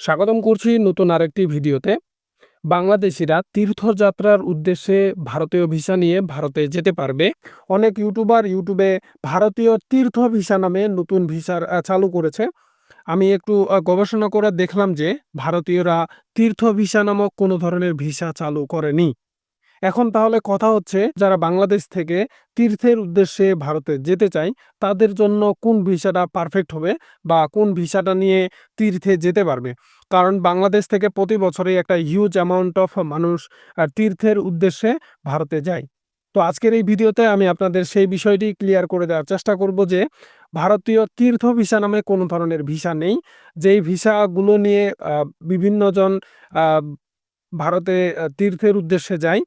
স্বাগতম করছি নতুন আরেকটি ভিডিওতে। বাংলাদেশিরা তীর্থযাত্রার উদ্দেশ্যে ভারতীয় ভিসা নিয়ে ভারতে যেতে পারবে। অনেক ইউটিউবার ইউটিউবে ভারতীয় তীর্থ ভিসা নামে নতুন ভিসার চালু করেছে। আমি একটু গবেষণা করে দেখলাম যে ভারতীয়রা তীর্থ ভিসা নামক কোনো ধরনের ভিসা চালু করেনি। এখন তাহলে কথা হচ্ছে, যারা বাংলাদেশ থেকে তীর্থের উদ্দেশ্যে ভারতে যেতে চায়, তাদের জন্য কোন ভিসাটা পারফেক্ট হবে বা কোন ভিসাটা নিয়ে তীর্থে যেতে পারবে? কারণ বাংলাদেশ থেকে প্রতি বছরই একটা হিউজ অ্যামাউন্ট অফ মানুষ তীর্থের উদ্দেশ্যে ভারতে যায়। তো আজকের এই ভিডিওতে আমি আপনাদের সেই বিষয়টি ক্লিয়ার করে দেওয়ার চেষ্টা করব যে, ভারতীয় তীর্থ ভিসা নামে কোনো ধরনের ভিসা নেই। যেই ভিসাগুলো নিয়ে বিভিন্নজন ভারতে তীর্থের উদ্দেশ্যে যায়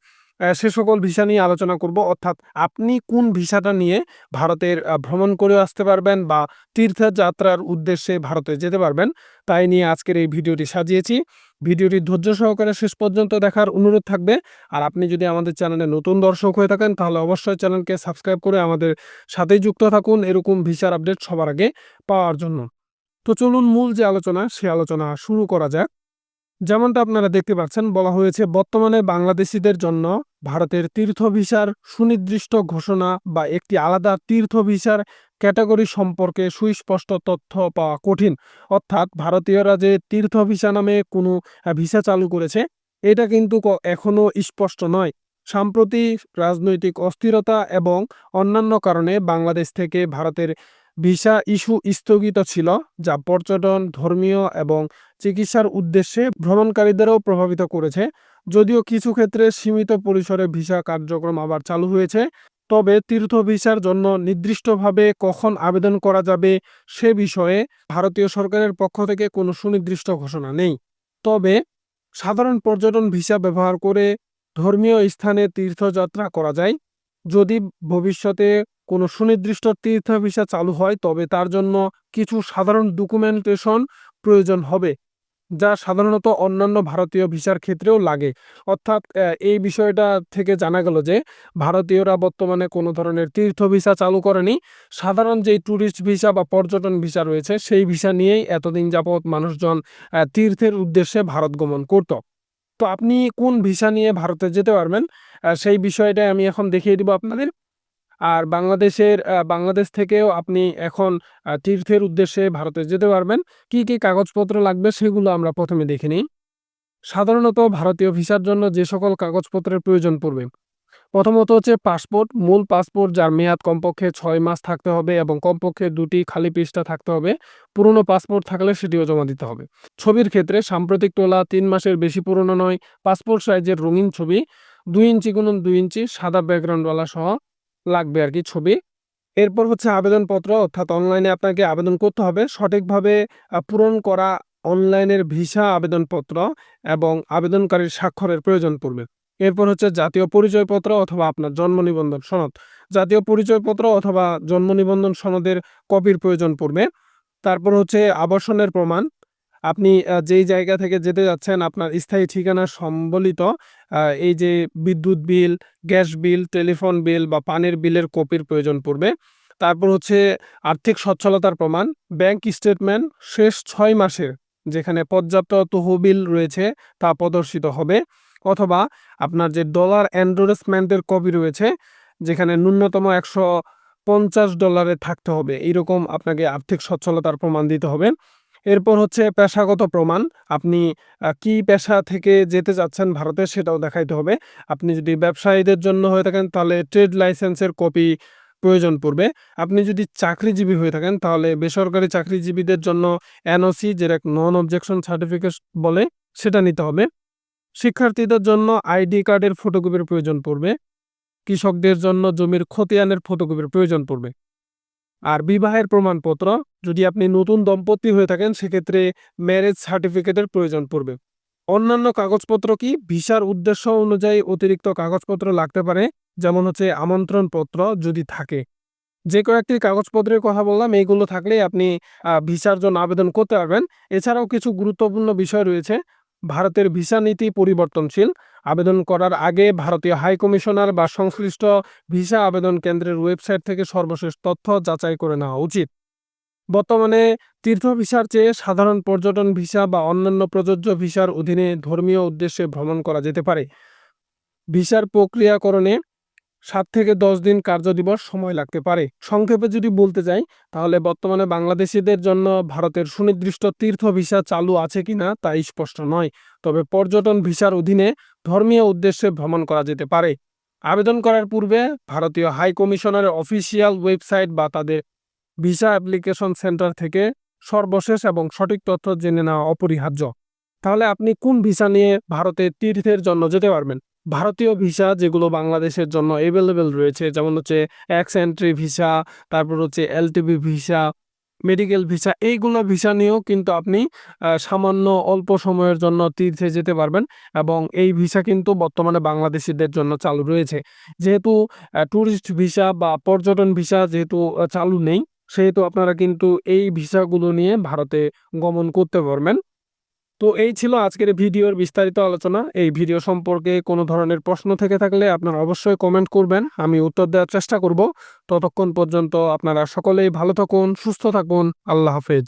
সে সকল ভিসা নিয়ে আলোচনা করব। অর্থাৎ আপনি কোন ভিসাটা নিয়ে ভারতের ভ্রমণ করে আসতে পারবেন বা তীর্থযাত্রার উদ্দেশ্যে ভারতে যেতে পারবেন, তাই নিয়ে আজকের এই ভিডিওটি সাজিয়েছি। ভিডিওটি ধৈর্য সহকারে শেষ পর্যন্ত দেখার অনুরোধ থাকবে। আর আপনি যদি আমাদের চ্যানেলে নতুন দর্শক হয়ে থাকেন, তাহলে অবশ্যই চ্যানেলকে সাবস্ক্রাইব করে আমাদের সাথেই যুক্ত থাকুন এরকম ভিসার আপডেট সবার আগে পাওয়ার জন্য। তো চলুন মূল যে আলোচনা, সে আলোচনা শুরু করা যাক। যেমনটা আপনারা দেখতে পাচ্ছেন, বলা হয়েছে বর্তমানে বাংলাদেশিদের জন্য ভারতের তীর্থ ভিসার সুনির্দিষ্ট ঘোষণা বা একটি আলাদা তীর্থ ভিসার ক্যাটাগরি সম্পর্কে সুস্পষ্ট তথ্য পাওয়া কঠিন। অর্থাৎ ভারতীয়রা যে তীর্থ ভিসা নামে কোনো ভিসা চালু করেছে, এটা কিন্তু এখনও স্পষ্ট নয়। সাম্প্রতি রাজনৈতিক অস্থিরতা এবং অন্যান্য কারণে বাংলাদেশ থেকে ভারতের ভিসা ইস্যু স্থগিত ছিল, যা পর্যটন, ধর্মীয় এবং চিকিৎসার উদ্দেশ্যে ভ্রমণকারীদেরও প্রভাবিত করেছে। যদিও কিছু ক্ষেত্রে সীমিত পরিসরে ভিসা কার্যক্রম আবার চালু হয়েছে, তবে তীর্থ ভিসার জন্য নির্দিষ্টভাবে কখন আবেদন করা যাবে সে বিষয়ে ভারতীয় সরকারের পক্ষ থেকে কোনো সুনির্দিষ্ট ঘোষণা নেই। তবে সাধারণ পর্যটন ভিসা ব্যবহার করে ধর্মীয় স্থানে তীর্থযাত্রা করা যায়। যদি ভবিষ্যতে কোনো সুনির্দিষ্ট তীর্থ ভিসা চালু হয়, তবে তার জন্য কিছু সাধারণ ডকুমেন্টেশন প্রয়োজন হবে, যা সাধারণত অন্যান্য ভারতীয় ভিসার ক্ষেত্রেও লাগে। অর্থাৎ এই বিষয়টা থেকে জানা গেল যে, ভারতীয়রা বর্তমানে কোনো ধরনের তীর্থ ভিসা চালু করেনি। সাধারণ যেই ট্যুরিস্ট ভিসা বা পর্যটন ভিসা রয়েছে, সেই ভিসা নিয়েই এতদিন যাবৎ মানুষজন তীর্থের উদ্দেশ্যে ভারত গমন করত। তো আপনি কোন ভিসা নিয়ে ভারতে যেতে পারবেন? সেই বিষয়টা আমি এখন দেখিয়ে দিব আপনাদের। আর বাংলাদেশের বাংলাদেশ থেকেও আপনি এখন তীর্থের উদ্দেশ্যে ভারতে যেতে পারবেন। কি কি কাগজপত্র লাগবে সেগুলো আমরা প্রথমে দেখে নিই। সাধারণত ভারতীয় ভিসার জন্য যে সকল কাগজপত্রের প্রয়োজন পড়বে প্রথমত হচ্ছে পাসপোর্ট, মূল পাসপোর্ট যার মেয়াদ কমপক্ষে ছয় মাস থাকতে হবে এবং কমপক্ষে দুটি খালি পৃষ্ঠা থাকতে হবে। পুরনো পাসপোর্ট থাকলে সেটিও জমা দিতে হবে। ছবির ক্ষেত্রে সাম্প্রতিক তোলা তিন মাসের বেশি পুরনো নয়, পাসপোর্ট সাইজের রঙিন ছবি, দুই ইঞ্চি গুণন দুই ইঞ্চি, সাদা ব্যাকগ্রাউন্ডওয়ালা সহ লাগবে আর কি ছবি। এরপর হচ্ছে আবেদনপত্র, অর্থাৎ অনলাইনে আপনাকে আবেদন করতে হবে। সঠিকভাবে পূরণ করা অনলাইনের ভিসা আবেদনপত্র এবং আবেদনকারীর স্বাক্ষরের প্রয়োজন পড়বে। এরপর হচ্ছে জাতীয় পরিচয়পত্র অথবা আপনার জন্ম নিবন্ধন সনদ। জাতীয় পরিচয়পত্র অথবা জন্ম নিবন্ধন সনদের কপির প্রয়োজন পড়বে। তারপর হচ্ছে আবাসনের প্রমাণ। আপনি যেই জায়গা থেকে যেতে যাচ্ছেন, আপনার স্থায়ী ঠিকানা সম্বলিত এই যে বিদ্যুৎ বিল, গ্যাস বিল, টেলিফোন বিল বা পানির বিলের কপির প্রয়োজন পড়বে। তারপর হচ্ছে আর্থিক সচ্ছলতার প্রমাণ। ব্যাংক স্টেটমেন্ট শেষ ছয় মাসের, যেখানে পর্যাপ্ত তহবিল রয়েছে, তা প্রদর্শিত হবে। অথবা আপনার যে ডলার এন্ডোরেসমেন্টের কপি রয়েছে, যেখানে ন্যূনতম একশো পঞ্চাশ ডলারে থাকতে হবে, এইরকম আপনাকে আর্থিক সচ্ছলতার প্রমাণ দিতে হবে। এরপর হচ্ছে পেশাগত প্রমাণ, আপনি কি পেশা থেকে যেতে চাচ্ছেন ভারতে সেটাও দেখাইতে হবে। আপনি যদি ব্যবসায়ীদের জন্য হয়ে থাকেন, তাহলে ট্রেড লাইসেন্সের কপি প্রয়োজন পড়বে। আপনি যদি চাকরিজীবী হয়ে থাকেন, তাহলে বেসরকারি চাকরিজীবীদের জন্য এনওসি যেটা নন অবজেকশন সার্টিফিকেট বলে, সেটা নিতে হবে। শিক্ষার্থীদের জন্য আইডি কার্ডের ফটোকপির প্রয়োজন পড়বে। কৃষকদের জন্য জমির খতিয়ানের ফটোকপির প্রয়োজন পড়বে। আর বিবাহের প্রমাণপত্র, যদি আপনি নতুন দম্পতি হয়ে থাকেন, সেক্ষেত্রে ম্যারেজ সার্টিফিকেটের প্রয়োজন পড়বে। অন্যান্য কাগজপত্র কি? ভিসার উদ্দেশ্য অনুযায়ী অতিরিক্ত কাগজপত্র লাগতে পারে, যেমন হচ্ছে আমন্ত্রণপত্র যদি থাকে। যে কয়েকটি কাগজপত্রের কথা বললাম, এইগুলো থাকলে আপনি ভিসার জন্য আবেদন করতে পারবেন। এছাড়াও কিছু গুরুত্বপূর্ণ বিষয় রয়েছে। ভারতের ভিসা নীতি পরিবর্তনশীল। আবেদন করার আগে ভারতীয় হাই কমিশনার বা সংশ্লিষ্ট ভিসা আবেদন কেন্দ্রের ওয়েবসাইট থেকে সর্বশেষ তথ্য যাচাই করে নেওয়া উচিত। বর্তমানে তীর্থ ভিসার চেয়ে সাধারণ পর্যটন ভিসা বা অন্যান্য প্রযোজ্য ভিসার অধীনে ধর্মীয় উদ্দেশ্যে ভ্রমণ করা যেতে পারে। ভিসার প্রক্রিয়াকরণে সাত থেকে দশ দিন কার্যদিবস সময় লাগতে পারে। সংক্ষেপে যদি বলতে যাই, তাহলে বর্তমানে বাংলাদেশিদের জন্য ভারতের সুনির্দিষ্ট তীর্থ ভিসা চালু আছে কিনা তা স্পষ্ট নয়। তবে পর্যটন ভিসার অধীনে ধর্মীয় উদ্দেশ্যে ভ্রমণ করা যেতে পারে। আবেদন করার পূর্বে ভারতীয় হাই কমিশনারের অফিসিয়াল ওয়েবসাইট বা তাদের ভিসা অ্যাপ্লিকেশন সেন্টার থেকে সর্বশেষ এবং সঠিক তথ্য জেনে নেওয়া অপরিহার্য। তাহলে আপনি কোন ভিসা নিয়ে ভারতে তীর্থের জন্য যেতে পারবেন? ভারতীয় ভিসা যেগুলো বাংলাদেশের জন্য অ্যাভেলেবেল রয়েছে, যেমন হচ্ছে এক্স এন্ট্রি ভিসা, তারপর হচ্ছে এলটিবি ভিসা মেডিকেল ভিসা, এইগুলো ভিসা নিয়েও কিন্তু আপনি সামান্য অল্প সময়ের জন্য তীর্থে যেতে পারবেন এবং এই ভিসা কিন্তু বর্তমানে বাংলাদেশিদের জন্য চালু রয়েছে। যেহেতু ট্যুরিস্ট ভিসা বা পর্যটন ভিসা যেহেতু চালু নেই, সেহেতু আপনারা কিন্তু এই ভিসাগুলো নিয়ে ভারতে গমন করতে পারবেন। তো এই ছিল আজকের ভিডিওর বিস্তারিত আলোচনা। এই ভিডিও সম্পর্কে কোনো ধরনের প্রশ্ন থেকে থাকলে আপনারা অবশ্যই কমেন্ট করবেন, আমি উত্তর দেওয়ার চেষ্টা করব। ততক্ষণ পর্যন্ত আপনারা সকলেই ভালো থাকুন, সুস্থ থাকুন। আল্লাহ হাফেজ।